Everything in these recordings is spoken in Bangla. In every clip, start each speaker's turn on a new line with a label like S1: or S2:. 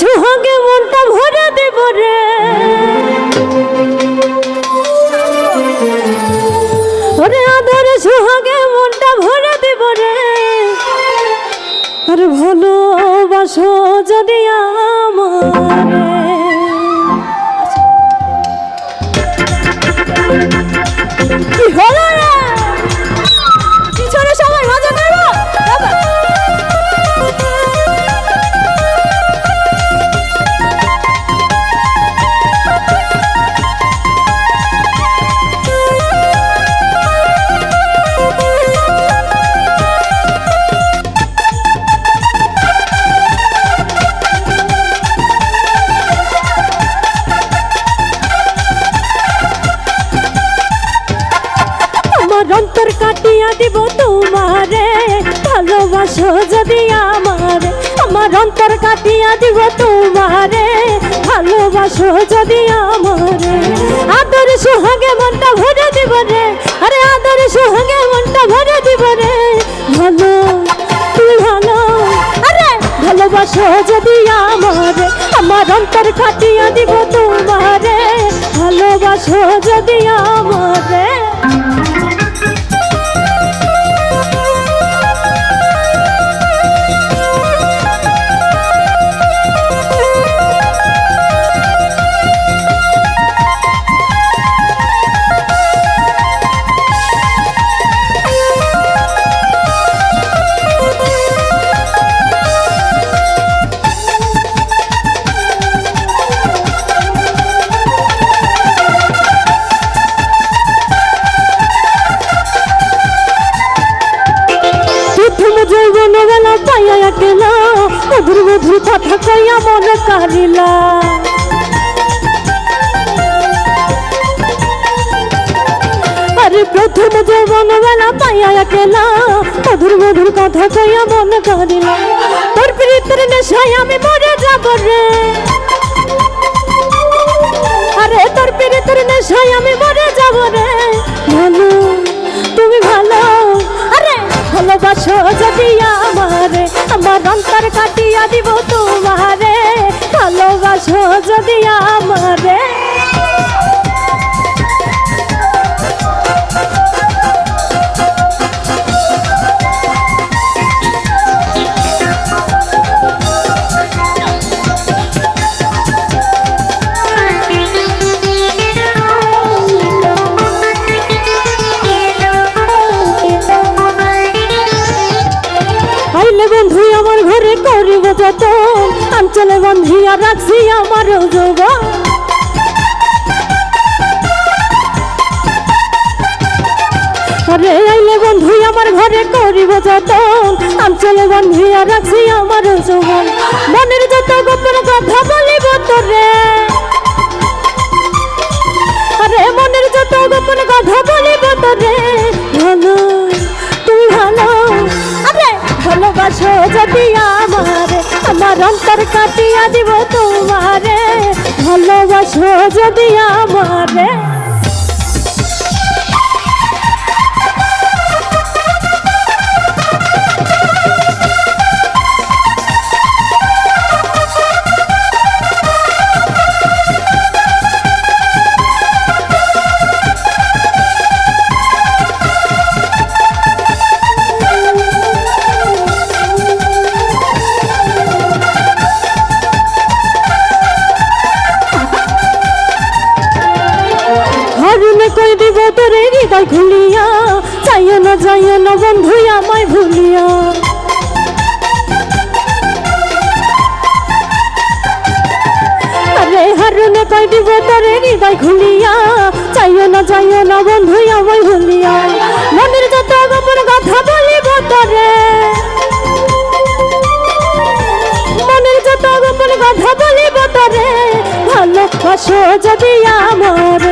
S1: সুহাগে মনটা ভরে দেব রে। ওরে আদর মনটা ভরে দেব রে। আর ভালোবাসো যদি আমারে। কি হলো? দিব তোমারে, ভালোবাসো যদি আমারে, আমার অন্তর কাটিয়া দিব তোমারে, ভালোবাসো যদি আমারে। আদর সোহাগে মনটা ভরে দিব রে, আরে আদর সোহাগে মনটা ভরে দিব রে। ভালো তুমি ভালো, আরে ভালোবাসো যদি আমারে, আমার অন্তর কাটিয়া দিব তোমারে, ভালোবাসো যদি আমারে। মধুর মধুর কথা কইয়া মন কারিলা আরে প্রথম যৌবন বেলা পাইয়া একলা মধুর মধুর কথা কইয়া মন কারিলা তোর প্রীতির নেশায় আমি মরে যাব রে। আরে তোর প্রীতির নেশায় আমি মরে যাব রে। দিব তোমারে ভালোবাসো যদি আমারে। আঞ্চলে বন্ধিয়া রাখছি আমার যোগ আরে আইলে বন্ধু, আমার ঘরে করিব যত আঞ্চলে বন্ধিয়া রাখছি আমার মনের যত গোপন কথা দিব তোমারে ভালোবাসো যদি আমারে। দিব তোরে হৃদয় খুলিয়া, চাইও না, যাইও না বন্ধু, আমায় ভুলিয়া। হরুনে কই দিব তোরে হৃদয় খুলিয়া, চাইও না, যাইও না বন্ধু, আমায় ভুলিয়া। মনের যত গোপন কথা বলিব তোরে মনের যত গোপন কথা বলিব যদি আমার।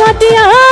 S1: কাটিয়া